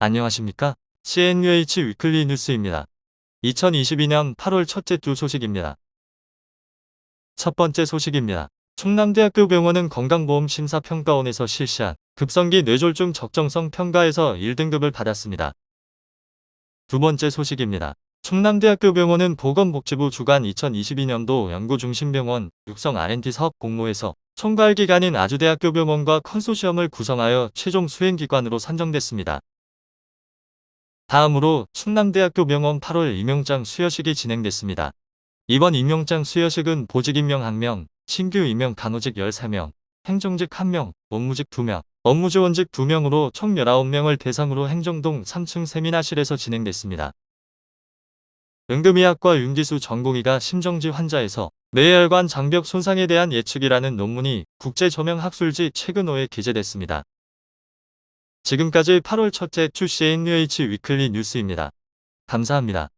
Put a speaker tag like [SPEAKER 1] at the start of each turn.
[SPEAKER 1] 안녕하십니까? CNUH 위클리 뉴스입니다. 2022년 8월 첫째 주 소식입니다. 첫 번째 소식입니다. 충남대학교 병원은 건강보험심사평가원에서 실시한 급성기 뇌졸중 적정성 평가에서 1등급을 받았습니다. 두 번째 소식입니다. 충남대학교 병원은 보건복지부 주관 2022년도 연구중심병원 육성 R&D 사업 공모에서 총괄기관인 아주대학교 병원과 컨소시엄을 구성하여 최종 수행기관으로 선정됐습니다. 다음으로 충남대학교 병원 8월 임용장 수여식이 진행됐습니다. 이번 임용장 수여식은 보직 임명 1명, 신규 임명 간호직 13명, 행정직 1명, 업무직 2명, 업무지원직 2명으로 총 19명을 대상으로 행정동 3층 세미나실에서 진행됐습니다. 응급의학과 윤기수 전공의가 심정지 환자에서 뇌혈관 장벽 손상에 대한 예측이라는 논문이 국제저명학술지 최근 5에 기재됐습니다. 지금까지 8월 첫째 주 CNUH 위클리 뉴스입니다. 감사합니다.